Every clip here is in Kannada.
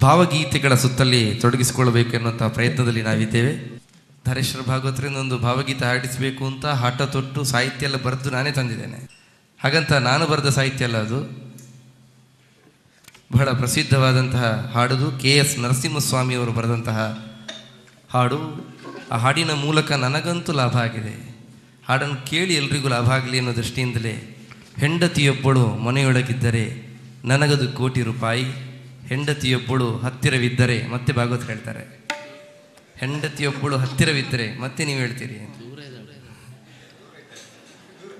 ಭಾವಗೀತೆಗಳ ಸುತ್ತಲ್ಲಿ ತೊಡಗಿಸಿಕೊಳ್ಳಬೇಕು ಎನ್ನುವಂತಹ ಪ್ರಯತ್ನದಲ್ಲಿ ನಾವಿದ್ದೇವೆ. ಧರೇಶ್ವರ ಭಾಗವತರಿಂದ ಒಂದು ಭಾವಗೀತೆ ಹಾಡಿಸಬೇಕು ಅಂತ ಹಠ ತೊಟ್ಟು ಸಾಹಿತ್ಯ ಎಲ್ಲ ಬರೆದು ನಾನೇ ತಂದಿದ್ದೇನೆ. ಹಾಗಂತ ನಾನು ಬರೆದ ಸಾಹಿತ್ಯ ಅಲ್ಲ ಅದು. ಬಹಳ ಪ್ರಸಿದ್ಧವಾದಂತಹ ಹಾಡುದು ಕೆ ಎಸ್ ನರಸಿಂಹಸ್ವಾಮಿಯವರು ಬರೆದಂತಹ ಹಾಡು. ಆ ಹಾಡಿನ ಮೂಲಕ ನನಗಂತೂ ಲಾಭ ಆಗಿದೆ. ಹಾಡನ್ನು ಕೇಳಿ ಎಲ್ರಿಗೂ ಲಾಭ ಆಗಲಿ ಅನ್ನೋ ದೃಷ್ಟಿಯಿಂದಲೇ ಹೆಂಡತಿಯೊಬ್ಬಳು ಮನೆಯೊಳಗಿದ್ದರೆ ನನಗದು ಕೋಟಿ ರೂಪಾಯಿ. ಹೆಂಡತಿಯೊಬ್ಬಳು ಹತ್ತಿರವಿದ್ದರೆ ಮತ್ತೆ ಭಾಗವತ್ ಹೇಳ್ತಾರೆ. ಹೆಂಡತಿಯೊಬ್ಬಳು ಹತ್ತಿರವಿದ್ದರೆ ಮತ್ತೆ ನೀವು ಹೇಳ್ತೀರಿ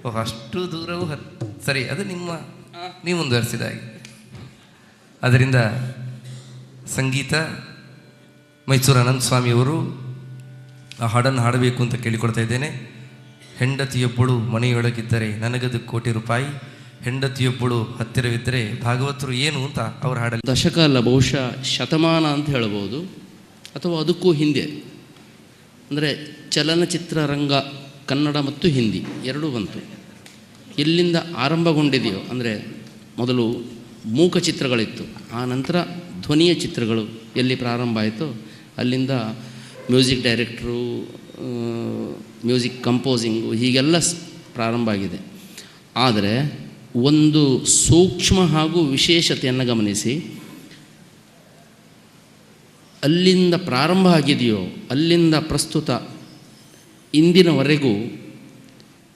ಓಹ್, ಅಷ್ಟು ದೂರವೂ ಹತ್, ಸರಿ, ಅದು ನಿಮ್ಮ, ನೀವು ಮುಂದುವರಿಸಿದ ಹಾಗೆ. ಅದರಿಂದ ಸಂಗೀತ, ಮೈಸೂರು ಅನಂತ ಸ್ವಾಮಿಯವರು ಆ ಹಾಡನ್ನು ಹಾಡಬೇಕು ಅಂತ ಕೇಳಿಕೊಳ್ತಾ ಇದ್ದೇನೆ. ಹೆಂಡತಿಯೊಬ್ಬಳು ಮನೆಯೊಳಗಿದ್ದರೆ ನನಗದು ಕೋಟಿ ರೂಪಾಯಿ ಹೆಂಡತಿಯೊಬ್ಬಳು ಹತ್ತಿರವಿದ್ದರೆ ಭಾಗವತರು ಏನು ಅಂತ ಅವರು ಹಾಡಲಿ. ದಶಕ ಅಲ್ಲ, ಬಹುಶಃ ಶತಮಾನ ಅಂತ ಹೇಳ್ಬೋದು. ಅಥವಾ ಅದಕ್ಕೂ ಹಿಂದೆ. ಅಂದರೆ ಚಲನಚಿತ್ರ ರಂಗ ಕನ್ನಡ ಮತ್ತು ಹಿಂದಿ ಎರಡೂ ಬಂತು. ಎಲ್ಲಿಂದ ಆರಂಭಗೊಂಡಿದೆಯೋ, ಅಂದರೆ ಮೊದಲು ಮೂಕ ಚಿತ್ರಗಳಿತ್ತು, ಆ ನಂತರ ಧ್ವನಿಯ ಚಿತ್ರಗಳು ಎಲ್ಲಿ ಪ್ರಾರಂಭ ಆಯಿತೋ, ಅಲ್ಲಿಂದ ಮ್ಯೂಸಿಕ್ ಡೈರೆಕ್ಟ್ರು ಮ್ಯೂಸಿಕ್ ಕಂಪೋಸಿಂಗು ಹೀಗೆಲ್ಲ ಪ್ರಾರಂಭ ಆಗಿದೆ. ಆದರೆ ಒಂದು ಸೂಕ್ಷ್ಮ ಹಾಗೂ ವಿಶೇಷತೆಯನ್ನು ಗಮನಿಸಿ. ಅಲ್ಲಿಂದ ಪ್ರಾರಂಭ ಆಗಿದೆಯೋ, ಅಲ್ಲಿಂದ ಪ್ರಸ್ತುತ ಇಂದಿನವರೆಗೂ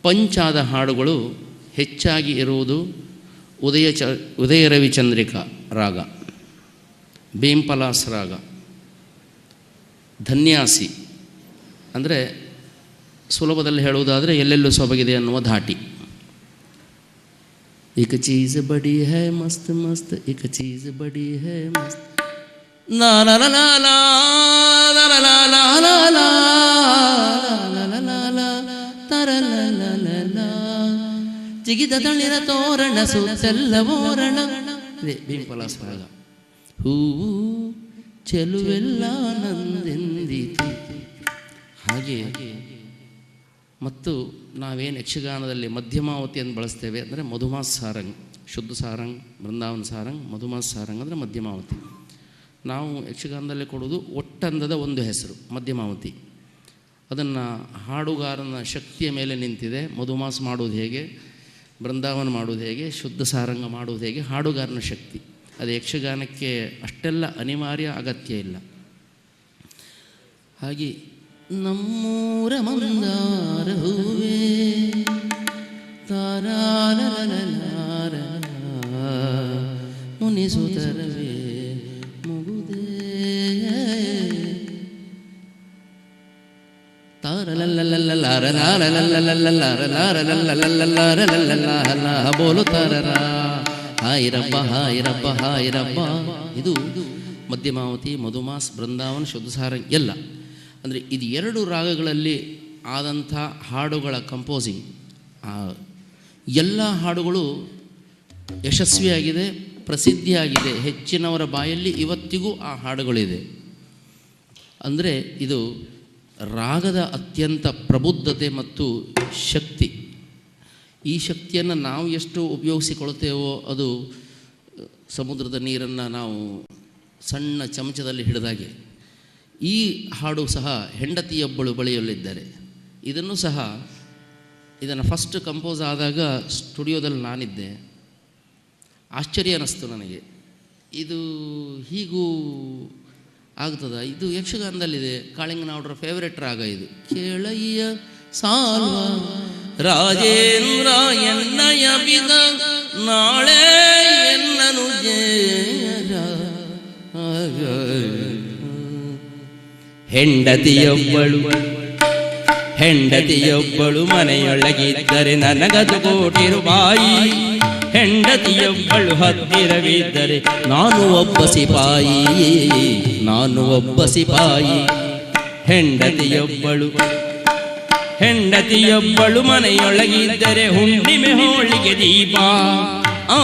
ಪಂಚಾದ ಹಾಡುಗಳು ಹೆಚ್ಚಾಗಿ ಇರುವುದು ಉದಯ ಚ, ಉದಯ ರವಿಚಂದ್ರಿಕಾ ರಾಗ ಭೀಂಪಲಾಸ್ ರಾಗ, ಧನ್ಯಾಸಿ. ಅಂದರೆ ಸುಲಭದಲ್ಲಿ ಹೇಳುವುದಾದರೆ ಎಲ್ಲೆಲ್ಲೂ ಸೊಬಗಿದೆ ಅನ್ನುವ ಧಾಟಿ. एक चीज बड़ी है मस्त मस्त एक चीज बड़ी है मस्त ला ला ला ला ला ला ला ला ला ला ला ला ला ला ला ತರ ಲ ಲ ಲ ಲ ಜಿಗಿದ ತಳಿರ ತೋರಣ ಸುತ್ತೆಲ್ಲ ಓರಣ ಇದೆ ಬಿಂಪಲಾಸ್ ರಾಗ ಹೂವು ಚೆಲುವೆಲ್ಲ ನಂದೆಂದಿತು ಹಾಗೆ ಮತ್ತು ನಾವೇನು ಯಕ್ಷಗಾನದಲ್ಲಿ ಮಧ್ಯಮಾವತಿಯನ್ನು ಬಳಸ್ತೇವೆ ಅಂದರೆ ಮಧುಮಾಸ್ ಸಾರಂಗ್, ಶುದ್ಧ ಸಾರಂಗ್, ಬೃಂದಾವನ ಸಾರಂಗ್, ಮಧುಮಾಸ್ ಸಾರಂಗ್ ಅಂದರೆ ಮಧ್ಯಮಾವತಿ. ನಾವು ಯಕ್ಷಗಾನದಲ್ಲಿ ಕೊಡೋದು ಒಟ್ಟಂದದ ಒಂದು ಹೆಸರು, ಮಧ್ಯಮಾವತಿ. ಅದನ್ನು ಹಾಡುಗಾರನ ಶಕ್ತಿಯ ಮೇಲೆ ನಿಂತಿದೆ, ಮಧುಮಾಸ್ ಮಾಡೋದು ಹೇಗೆ, ಬೃಂದಾವನ ಮಾಡೋದು ಹೇಗೆ, ಶುದ್ಧ ಸಾರಂಗ ಮಾಡೋದು ಹೇಗೆ, ಹಾಡುಗಾರನ ಶಕ್ತಿ. ಅದು ಯಕ್ಷಗಾನಕ್ಕೆ ಅಷ್ಟೆಲ್ಲ ಅನಿವಾರ್ಯ ಅಗತ್ಯ ಇಲ್ಲ. ಹಾಗೆ ನಮ್ಮೂರ ಮಂದಾರ ಹೂವೇ ಮುನಿ ಮುನಿಸುತ್ತರವೇ ಮುಗುದೇ ಬೋಲು ತಾರರ ಹಾಯಿರಪ್ಪ ಹಾಯಿರಪ್ಪ ಹಾಯಿರಪ್ಪ ಇದು ಮಧ್ಯಮಾವತಿ ಮಧುಮಾಸ್ ಬೃಂದಾವನ್ ಶುದ್ಧಸಾರ ಎಲ್ಲ ಅಂದರೆ ಇದು ಎರಡು ರಾಗಗಳಲ್ಲಿ ಆದಂಥ ಹಾಡುಗಳ ಕಂಪೋಸಿಂಗ್ ಎಲ್ಲ ಹಾಡುಗಳು ಯಶಸ್ವಿಯಾಗಿದೆ, ಪ್ರಸಿದ್ಧಿಯಾಗಿದೆ. ಹೆಚ್ಚಿನವರ ಬಾಯಲ್ಲಿ ಇವತ್ತಿಗೂ ಆ ಹಾಡುಗಳಿದೆ. ಅಂದರೆ ಇದು ರಾಗದ ಅತ್ಯಂತ ಪ್ರಬುದ್ಧತೆ ಮತ್ತು ಶಕ್ತಿ. ಈ ಶಕ್ತಿಯನ್ನು ನಾವು ಎಷ್ಟು ಉಪಯೋಗಿಸಿಕೊಳ್ತೇವೋ ಅದು, ಸಮುದ್ರದ ನೀರನ್ನು ನಾವು ಸಣ್ಣ ಚಮಚದಲ್ಲಿ ಹಿಡಿದಾಗೆ. ಈ ಹಾಡು ಸಹ ಹೆಂಡತಿಯೊಬ್ಬಳು ಬಳಿಯಲ್ಲಿದ್ದಾರೆ. ಇದನ್ನು ಸಹ ಇದನ್ನು ಫಸ್ಟ್ ಕಂಪೋಸ್ ಆದಾಗ ಸ್ಟುಡಿಯೋದಲ್ಲಿ ನಾನಿದ್ದೆ. ಆಶ್ಚರ್ಯ ಅನ್ನಿಸ್ತು ನನಗೆ. ಇದು ಹೀಗೂ ಆಗ್ತದ? ಇದು ಯಕ್ಷಗಾನದಲ್ಲಿದೆ. ಕಾಳಿಂಗನವರ ಫೇವರೆಟ್ ರಾಗ ಇದು. ಕೇಳಯ್ಯ ಸಾಲ್ವ ರಾಜೇಂದ್ರ ಎನ್ನಯ ಬಿದ ನಾಳೆ ಎನ್ನನು ಹೆಂಡತಿಯೊಬ್ಬಳು ಹೆಂಡತಿಯೊಬ್ಬಳು ಮನೆಯೊಳಗಿದ್ದರೆ ನನಗದು ಕೋಟಿ ರೂಪಾಯಿ ಹೆಂಡತಿಯೊಬ್ಬಳು ಹತ್ತಿರವಿದ್ದರೆ ನಾನು ಒಬ್ಬ ಸಿಪಾಯಿ. ನಾನು ಒಬ್ಬ ಸಿಪಾಯಿ. ಹೆಂಡತಿಯೊಬ್ಬಳು ಹೆಂಡತಿಯೊಬ್ಬಳು ಮನೆಯೊಳಗಿದ್ದರೆ ಹುಣ್ಣಿಮೆ ಹೋಳಿಗೆ ದೀಪ. ಆ,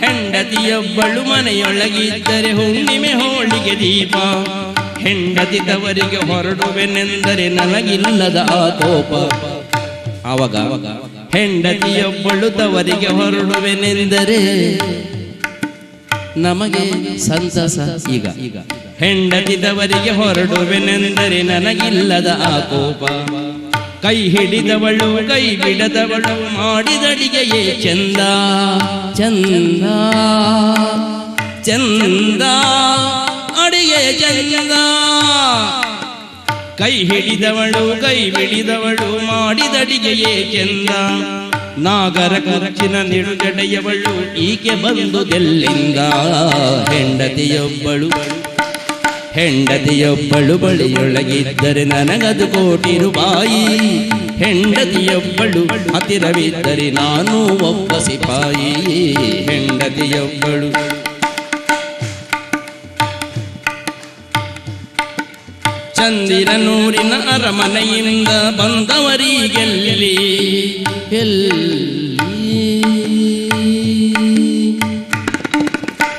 ಹೆಂಡತಿಯೊಬ್ಬಳು ಮನೆಯೊಳಗಿದ್ದರೆ ಹೋಳಿಗೆ ದೀಪ. ಹೆಂಡತಿದವರಿಗೆ ಹೊರಡುವೆನೆಂದರೆ ನನಗಿಲ್ಲದ ಆ ಕೋಪ. ಆವಾಗ ಹೆಂಡತಿಯೊಬ್ಬಳು ತವರಿಗೆ ಹೊರಡುವೆನೆಂದರೆ ನಮಗೆ ಸಂತಸ ಈಗ. ಈಗ ಹೆಂಡತಿದವರಿಗೆ ಹೊರಡುವೆನೆಂದರೆ ನನಗಿಲ್ಲದ ಆ ಕೋಪ. ಕೈ ಹಿಡಿದವಳು, ಕೈ ಬಿಡದವಳು ಮಾಡಿದಡಿಗೆಯೇ ಚಂದ. ಚಂದ. ಚಂದ. ಅಡಿಗೆ ಚಂದ ಕೈ ಹಿಡಿದವಳು, ಕೈ ಬಿಡಿದವಳು ಮಾಡಿದಡಿಗೆಯೇ ಚೆಂದ. ನಾಗರ ಕರಚಿನ ನಿಡುಗಡೆಯವಳು ಈಕೆ ಬಂದುದೆಲ್ಲಿಂದ ಹೆಂಡತಿಯೊಬ್ಬಳು ಹೆಂಡತಿಯೊಬ್ಬಳು ಬಳಿಯೊಳಗಿದ್ದರೆ ನನಗದು ಕೋಟಿ ರೂಪಾಯಿ. ಹೆಂಡತಿಯೊಬ್ಬಳು ಹತ್ತಿರವಿದ್ದರೆ ನಾನು ಒಬ್ಬ ಸಿಪಾಯಿ. ಹೆಂಡತಿಯೊಬ್ಬಳು ಚಂದಿರನೂರಿನ ಅರಮನೆಯಿಂದ ಬಂದವರಿಗೆಲ್ಲಿ? ಎಲ್ಲಿ?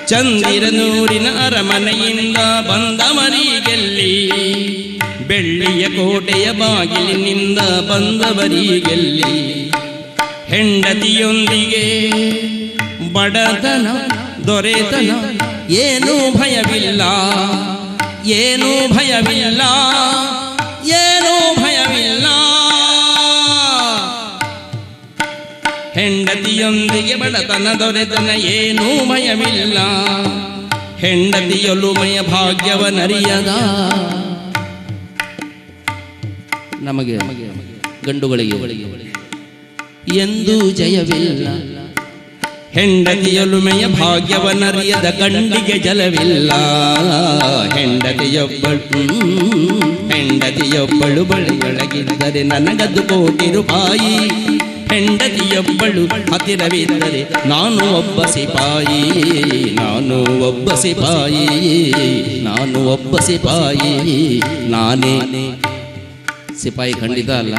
ಚಂದಿರನೂರಿನ ಅರಮನೆಯಿಂದ ಬಂದವರಿಗೆಲ್ಲಿ? ಬೆಳ್ಳಿಯ ಕೋಟೆಯ ಬಾಗಿಲಿನಿಂದ ಬಂದವರಿಗೆಲ್ಲಿ? ಹೆಂಡತಿಯೊಂದಿಗೆ ಬಡತನ, ದೊರೆತನ, ಏನೂ ಭಯವಿಲ್ಲ. ಏನೂ ಭಯವಿಲ್ಲ ಏನೂ ಭಯವಿಲ್ಲ. ಹೆಂಡತಿಯೊಂದಿಗೆ ಬಡತನ ದೊರೆತನ ಏನೂ ಭಯವಿಲ್ಲ. ಭಾಗ್ಯವ ಭಾಗ್ಯವನರಿಯದ. ನಮಗೆ ಗಂಡುಗಳಿಗೆ ಎಂದು ಜಯವಿಲ್ಲ. ಹೆಂಡತಿಯೊಲುಮೆಯ ಭಾಗ್ಯವನರಿಯದ ಗಂಡಿಗೆ ಜಲವಿಲ್ಲ. ಹೆಂಡತಿಯೊಬ್ಬಳು ಹೆಂಡತಿಯೊಬ್ಬಳು ಬಳಿಯೊಳಗಿದ್ದರೆ ನನಗದು ಕೋಟಿ ರೂಪಾಯಿ. ಹೆಂಡತಿಯೊಬ್ಬಳು ಹತ್ತಿರವಿದ್ದರೆ ನಾನು ಒಬ್ಬ ಸಿಪಾಯಿ. ನಾನು ಒಬ್ಬ ಸಿಪಾಯಿ. ನಾನು ಒಬ್ಬ ಸಿಪಾಯಿ. ನಾನೇ ಸಿಪಾಯಿ ಖಂಡಿತ ಅಲ್ಲ.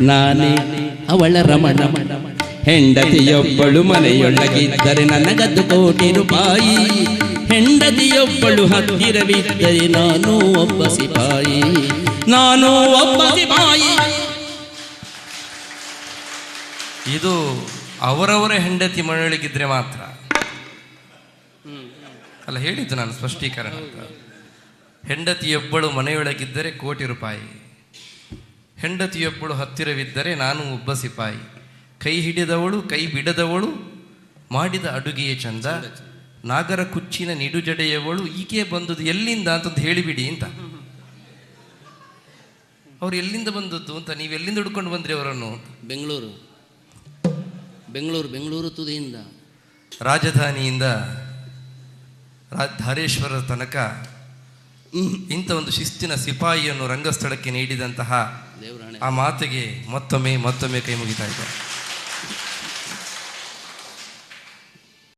ನಾನೇ ಅವಳ ರಮಣ. ಹೆಂಡತಿಯೊಬ್ಬಳು ಮನೆಯೊಳಗಿದ್ದರೆ ನನಗದ್ದು ಕೋಟಿ ರೂಪಾಯಿ. ಹೆಂಡತಿಯೊಬ್ಬಳು ಹತ್ತಿರವಿದ್ದರೆ ನಾನು ಒಬ್ಬ ಸಿಪಾಯಿ. ನಾನು ಒಬ್ಬ ಸಿಪಾಯಿ. ಇದು ಅವರವರ ಹೆಂಡತಿ ಮನೆಯೊಳಗಿದ್ರೆ ಮಾತ್ರ. ಅಲ್ಲ, ಹೇಳಿದ್ದು ನಾನು ಸ್ಪಷ್ಟೀಕರಣ. ಹೆಂಡತಿಯೊಬ್ಬಳು ಮನೆಯೊಳಗಿದ್ದರೆ ಕೋಟಿ ರೂಪಾಯಿ. ಹೆಂಡತಿಯೊಬ್ಬಳು ಹತ್ತಿರವಿದ್ದರೆ ನಾನು ಒಬ್ಬ ಸಿಪಾಯಿ. ಕೈ ಹಿಡಿದವಳು ಕೈ ಬಿಡದವಳು ಮಾಡಿದ ಅಡುಗೆಯ ಚಂದ ನಾಗರ ಕುಚ್ಚಿನ ನಿಡುಜಡೆಯವಳು ಈಕೆ ಬಂದದ್ದು ಎಲ್ಲಿಂದ ಅಂತಂದು ಹೇಳಿಬಿಡಿ ಅಂತ. ಅವ್ರು ಎಲ್ಲಿಂದ ಬಂದದ್ದು ಅಂತ ನೀವು ಎಲ್ಲಿಂದ ಹುಡ್ಕೊಂಡು ಬಂದ್ರಿ ಅವರನ್ನು ಬೆಂಗಳೂರು. ಬೆಂಗಳೂರು ಬೆಂಗಳೂರು ತುದಿಯಿಂದ. ರಾಜಧಾನಿಯಿಂದ ಧಾರೇಶ್ವರ ತನಕ ಇಂಥ ಒಂದು ಶಿಸ್ತಿನ ಸಿಪಾಯಿಯನ್ನು ರಂಗಸ್ಥಳಕ್ಕೆ ನೀಡಿದಂತಹ ದೇವರಾಣೆ. ಆ ಮಾತಿಗೆ ಮತ್ತೊಮ್ಮೆ ಮತ್ತೊಮ್ಮೆ ಕೈ ಮುಗಿತಾ ಇದ್ದಾರೆ